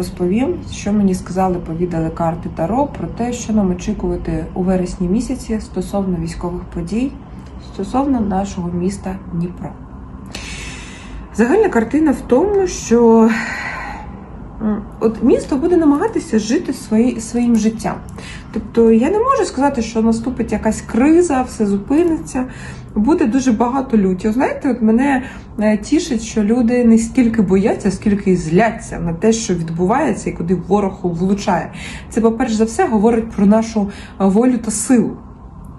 розповім, що мені сказали, повідали карти Таро про те, що нам очікувати у вересні місяці стосовно військових подій, стосовно нашого міста Дніпро. Загальна картина в тому, що от місто буде намагатися жити свої, своїм життям. Тобто я не можу сказати, що наступить якась криза, все зупиниться. Буде дуже багато люті. Знаєте, от мене е, тішить, що люди не стільки бояться, скільки і зляться на те, що відбувається і куди ворог влучає. Це, по-перше за все, говорить про нашу волю та силу.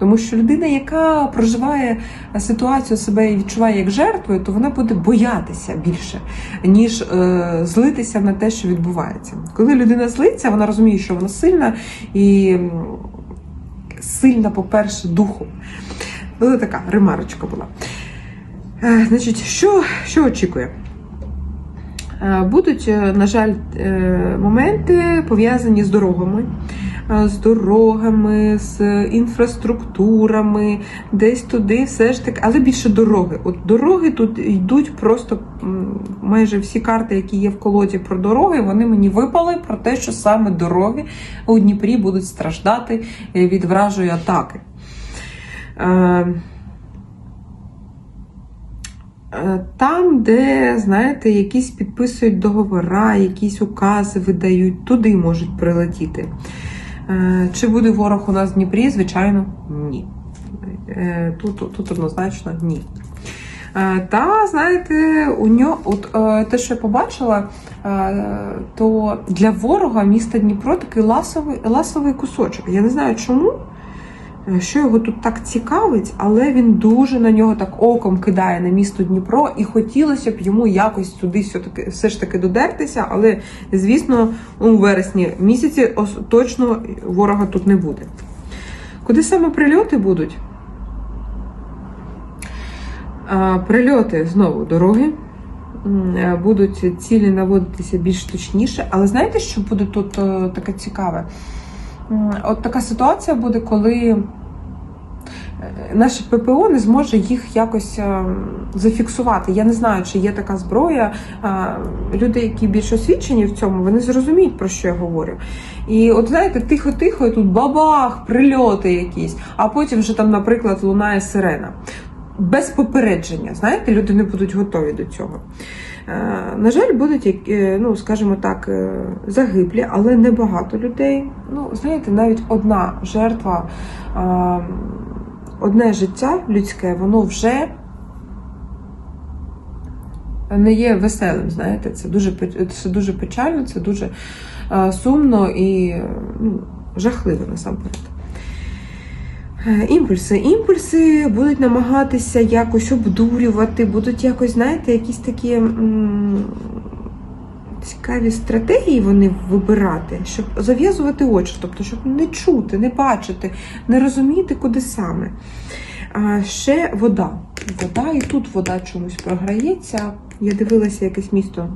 Тому що людина, яка проживає ситуацію себе і відчуває як жертвою, то вона буде боятися більше, ніж е, злитися на те, що відбувається. Коли людина злиться, вона розуміє, що вона сильна і сильна, по-перше, духом. Ну, така ремарочка була. Е, значить, що, що очікує? Е, Будуть, е, на жаль, е, моменти пов'язані з дорогами, з дорогами, з інфраструктурами, десь туди, все ж таки, але більше дороги. От дороги тут йдуть просто майже всі карти, які є в колоді про дороги, вони мені випали про те, що саме дороги у Дніпрі будуть страждати е, від вражої атаки. Е, Е, Там, де, знаєте, якісь підписують договора, якісь укази видають, туди можуть прилетіти. Е, Чи буде ворог у нас в Дніпрі? Звичайно, ні. Е, Тут, тут однозначно ні. Е, Та, знаєте, у нього, от те, що я побачила, то для ворога міста Дніпро такий ласовий, ласовий кусочок. Я не знаю чому що його тут так цікавить, але він дуже на нього так оком кидає на місто Дніпро, і хотілося б йому якось туди все ж таки додертися. Але звісно, у вересні місяці точно ворога тут не буде. Куди саме прильоти будуть? Прильоти знову дороги. Е, Будуть цілі наводитися більш точніше, але знаєте, що буде тут е, таке цікаве? От така ситуація буде, коли е, наше ППО не зможе їх якось е, зафіксувати. Я не знаю, чи є така зброя. Люди, які більш освічені в цьому, вони зрозуміють, про що я говорю. І от знаєте, тихо-тихо, і тут бабах, прильоти якісь, а потім вже там, наприклад, лунає сирена. Без попередження, знаєте, люди не будуть готові до цього. Е, На жаль, будуть, е, ну, скажімо так, е, загиблі, але небагато людей. Ну, знаєте, навіть одна жертва, одне життя людське, воно вже не є веселим. Знаєте, це дуже це дуже печально, це дуже сумно і ну, жахливо насамперед. Е, Імпульси. Імпульси будуть намагатися якось обдурювати, будуть якось, знаєте, якісь такі м, цікаві стратегії вони вибирати, щоб зав'язувати очі, тобто, щоб не чути, не бачити, не розуміти, куди саме. А ще вода. Вода, і тут вода чомусь програється. Я дивилася якесь місто,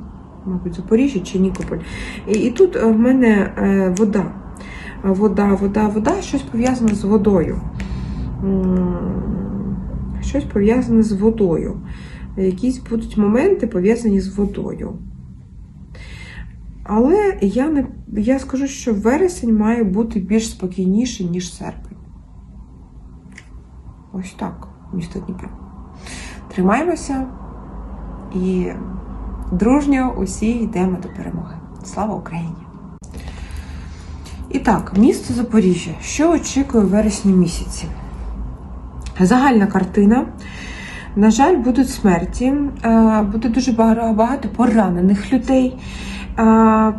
мабуть, Запоріжжя чи Нікополь. І, і тут е, в мене е, вода. Вода, вода, вода, щось пов'язане з водою. Щось пов'язане з водою. Якісь будуть моменти пов'язані з водою. Але я не я скажу, що вересень має бути більш спокійніший, ніж серпень. Ось так, місто Дніпро. Тримаємося і дружньо усі йдемо до перемоги. Слава Україні! І так, місто Запоріжжя. Що очікує в вересні місяці? Загальна картина. На жаль, будуть смерті, е, буде дуже багато поранених людей. Е,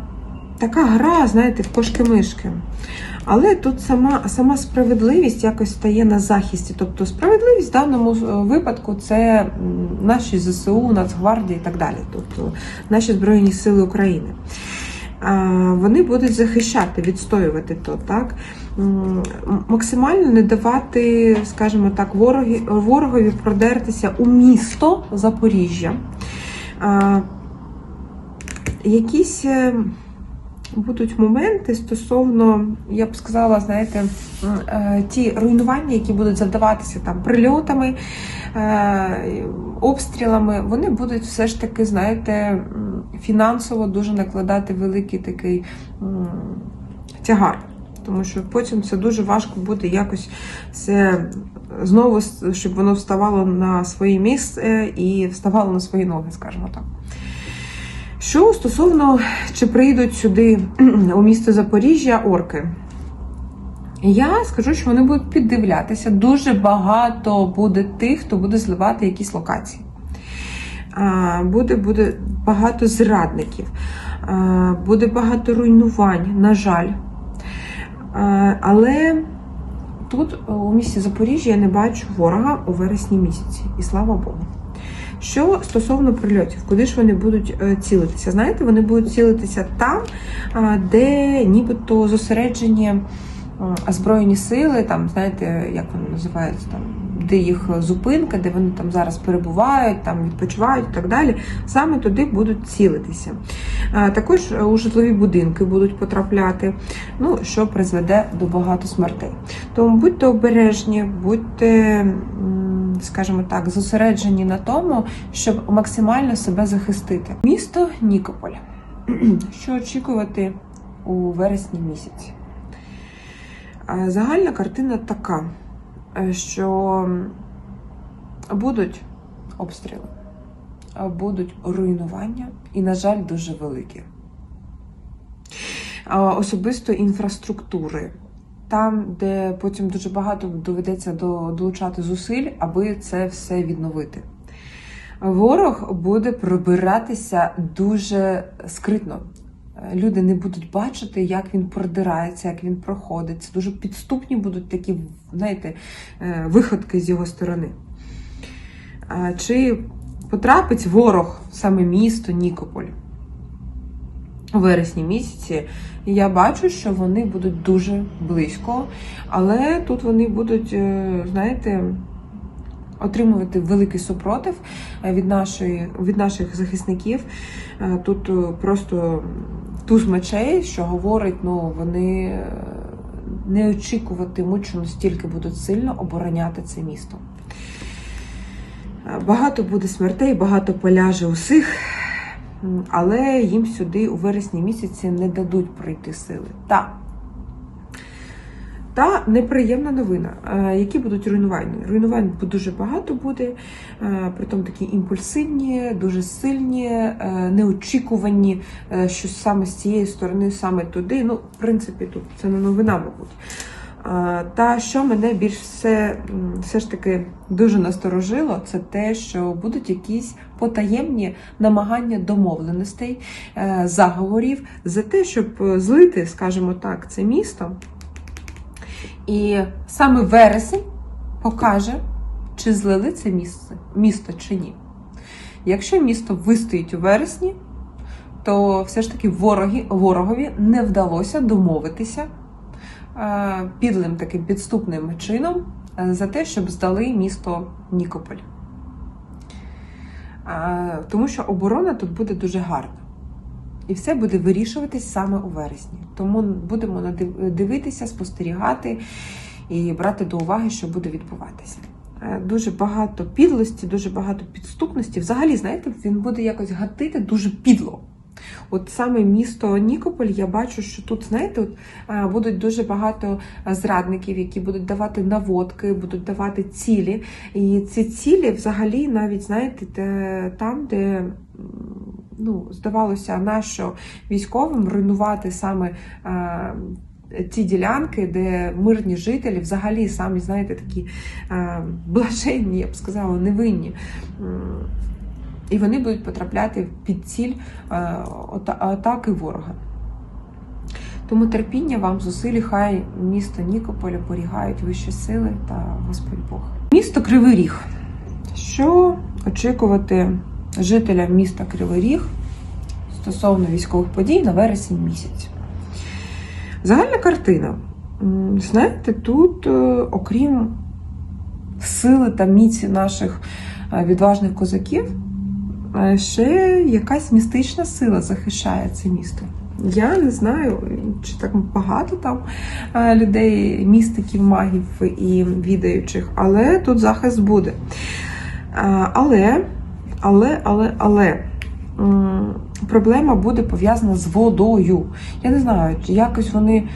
Така гра, знаєте, в кошки-мишки. Але тут сама, сама справедливість якось стає на захисті. Тобто справедливість в даному е, випадку це наші ЗСУ, Нацгвардія і так далі. Тобто наші Збройні Сили України. Вони будуть захищати, відстоювати то, так? Максимально не давати, скажімо так, вороги, ворогові продертися у місто Запоріжжя. Якісь е, будуть моменти стосовно, я б сказала, знаєте, е, ті руйнування, які будуть завдаватися там прильотами, обстрілами, вони будуть все ж таки, знаєте, фінансово дуже накладати великий такий тягар. Тому що потім це дуже важко буде якось все знову, щоб воно вставало на своє місце і вставало на свої ноги, скажімо так. Що стосовно чи прийдуть сюди у місто Запоріжжя орки? Я скажу, що вони будуть піддивлятися. Дуже багато буде тих, хто буде зливати якісь локації. Буде, буде багато зрадників, буде багато руйнувань, на жаль. Але тут у місті Запоріжжя я не бачу ворога у вересні місяці, і слава Богу. Що стосовно прильотів, куди ж вони будуть е, цілитися? Знаєте, вони будуть цілитися там, де нібито зосереджені е, озброєні сили, там, знаєте, як вони називаються, там, де їх зупинка, де вони там зараз перебувають, там відпочивають і так далі. Саме туди будуть цілитися. Також у житлові будинки будуть потрапляти, ну, що призведе до багато смертей. Тому будьте обережні, будьте, скажімо так, зосереджені на тому, щоб максимально себе захистити. Місто Нікополь. Що очікувати у вересні місяці? А Загальна картина така, е, що будуть обстріли, будуть руйнування і, на жаль, дуже великі. Особисто інфраструктури. Там, де потім дуже багато доведеться долучати зусиль, аби це все відновити. Ворог буде пробиратися дуже скритно. Люди не будуть бачити, як він продирається, як він проходить. Це дуже підступні будуть такі, знаєте, е, виходки з його сторони. Чи потрапить ворог в саме місто Нікополь у вересні місяці? Я бачу, що вони будуть дуже близько, але тут вони будуть, е, знаєте, отримувати великий супротив е, від, нашої, від наших захисників. Е, Тут е, просто туз мечей, що говорить, ну вони не очікуватимуть, що настільки будуть сильно обороняти це місто. Багато буде смертей, багато поляже усіх, але їм сюди у вересні місяці не дадуть пройти сили. Та, та неприємна новина. Е, Які будуть руйнування? Руйнувань дуже багато буде, е, притом такі імпульсивні, дуже сильні, е, неочікувані, що саме з цієї сторони, саме туди. Ну, в принципі, тут це не новина, мабуть. Та що мене більш все, все ж таки дуже насторожило, це те, що будуть якісь потаємні намагання домовленостей, заговорів за те, щоб злити, скажімо так, це місто. І саме вересень покаже, чи злили це місце, місто чи ні. Якщо місто вистоїть у вересні, то все ж таки вороги, ворогові не вдалося домовитися е, підлим таким підступним чином е, за те, щоб здали місто Нікополь. Е, Тому що оборона тут буде дуже гарна. І все буде вирішуватись саме у вересні. Тому будемо дивитися, спостерігати і брати до уваги, що буде відбуватися. Е, Дуже багато підлості, дуже багато підступності. Взагалі, знаєте, він буде якось гатити дуже підло. От саме місто Нікополь, я бачу, що тут, знаєте, от, е, будуть дуже багато е, зрадників, які будуть давати наводки, будуть давати цілі. І ці цілі, взагалі, навіть знаєте, там, де ну, здавалося, нащо військовим руйнувати саме. е, Ті ділянки, де мирні жителі взагалі самі, знаєте, такі е, блаженні, я б сказала, невинні. І вони будуть потрапляти під ціль е, атаки ворога. Тому терпіння вам зусилі, хай місто Нікополя порігають вищі сили та Господь Бог. Місто Кривий Ріг. Що очікувати жителям міста Кривий Ріг стосовно військових подій на вересень місяць? Загальна картина. Знаєте, тут, е, окрім сили та міці наших е, відважних козаків, е, ще якась містична сила захищає це місто. Я не знаю, чи так багато там людей, містиків, магів і відаючих, але тут захист буде. Але, але, але, але проблема буде пов'язана з водою. Я не знаю, якось вони.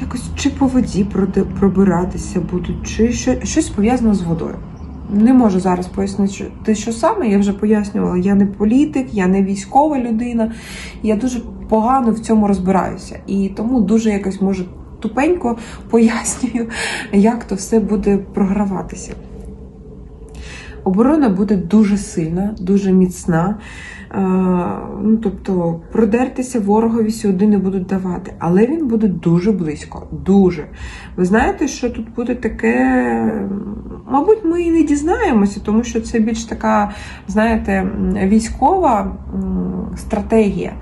Якось чи по воді пробиратися будуть, чи що, щось пов'язане з водою. Не можу зараз пояснити, що саме. Я вже пояснювала, я не політик, я не військова людина. Я дуже погано в цьому розбираюся. І тому дуже якось може тупенько пояснюю, як то все буде програватися. Оборона буде дуже сильна, дуже міцна. Е, ну, тобто продертися ворогові сюди не будуть давати, але він буде дуже близько. Дуже. Ви знаєте, що тут буде таке. Мабуть, ми і не дізнаємося, тому що це більш така, знаєте, військова стратегія.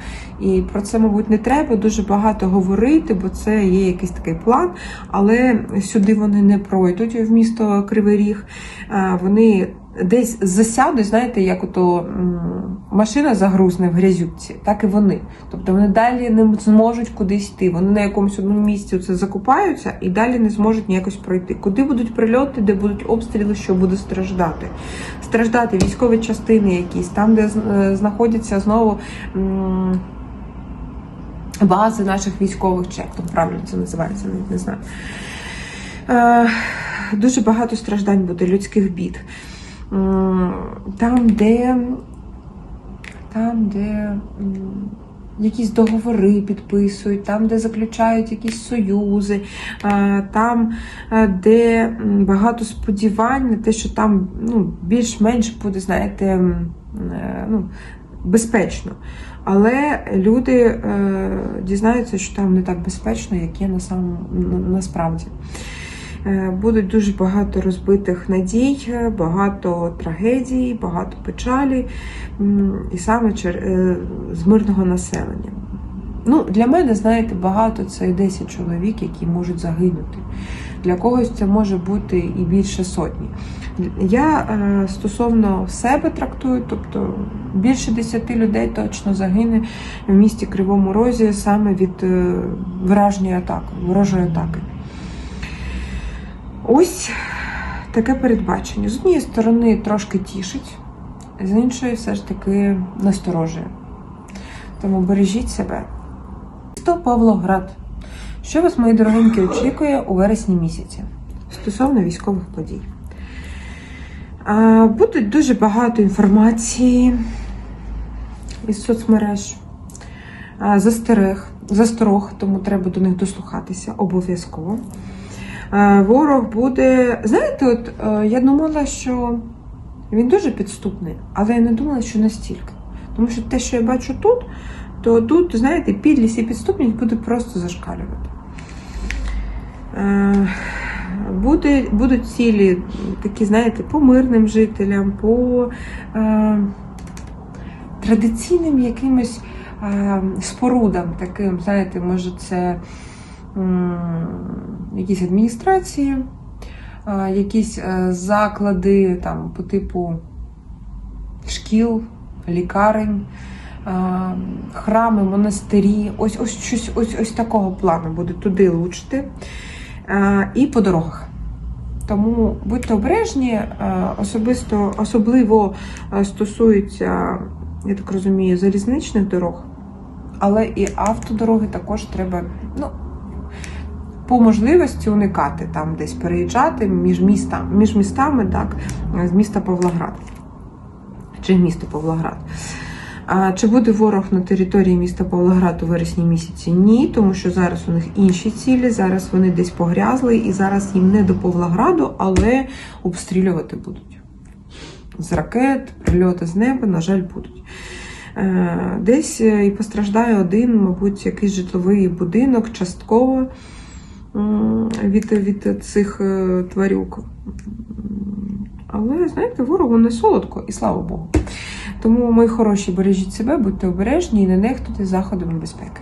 І про це, мабуть, не треба дуже багато говорити, бо це є якийсь такий план. Але сюди вони не пройдуть в місто Кривий Ріг. Е, Вони десь засядуть, знаєте, як ото м, машина загрузне в грязюці, так і вони. Тобто вони далі не зможуть кудись йти. Вони на якомусь одному місці це закупаються і далі не зможуть ніякось пройти. Куди будуть прильоти, де будуть обстріли, що буде страждати? Страждати військові частини якісь, там, де е, знаходяться знову. Бази наших військових чи там правильно це називається, навіть не знаю. Е, дуже багато страждань буде, людських бід. М, Там, де, там, де якісь договори підписують, там, де заключають якісь союзи, там, де багато сподівань на те, що там ну, більш-менш буде, знаєте, е, ну, безпечно. Але люди е, дізнаються, що там не так безпечно, як є на самому, на, насправді. Е, Будуть дуже багато розбитих надій, е, багато трагедій, багато печалі, і саме е, з мирного населення. Ну, для мене, знаєте, багато це і 10 чоловік, які можуть загинути. Для когось це може бути і більше сотні. Я стосовно себе трактую, тобто більше 10 людей точно загине в місті Кривому Розі саме від враження атаки, ворожої атаки. Ось таке передбачення. З однієї сторони трошки тішить, з іншої все ж таки насторожує. Тому бережіть себе. Місто Павлоград. Що вас, мої дорогенькі, очікує у вересні місяці стосовно військових подій? Буде дуже багато інформації із соцмереж, застерег, засторог, тому треба до них дослухатися обов'язково. А, Ворог буде. Знаєте, от е, я думала, що він дуже підступний, але я не думала, що настільки. Тому що те, що я бачу тут, то тут, знаєте, підлість і підступність буде просто зашкалювати. Е, Буде, будуть цілі такі, знаєте, по мирним жителям, по е, традиційним якимось е, спорудам, таким, знаєте, може, це якісь адміністрації, е, якісь е, заклади там, по типу шкіл, лікарень, е, храми, монастирі. Ось ось щось ось, ось такого плану буде туди лучити. І по дорогах. Тому будьте обережні, особисто, особливо стосується, я так розумію, залізничних дорог, але і автодороги також треба ну, по можливості уникати там десь переїжджати між, міста, між містами, так, з міста Павлоград чи місто Павлоград. Чи буде ворог на території міста Павлоград у вересні місяці? Ні, тому що зараз у них інші цілі, зараз вони десь погрязли, і зараз їм не до Павлограду, але обстрілювати будуть. З ракет, прильоти з неба, на жаль, будуть. Е, Десь е, і постраждає один, мабуть, якийсь житловий будинок, частково від, від цих е, тварюк. Але, знаєте, ворогу не солодко, і слава Богу. Тому, мої хороші, бережіть себе, будьте обережні і не нехтуйте заходами безпеки.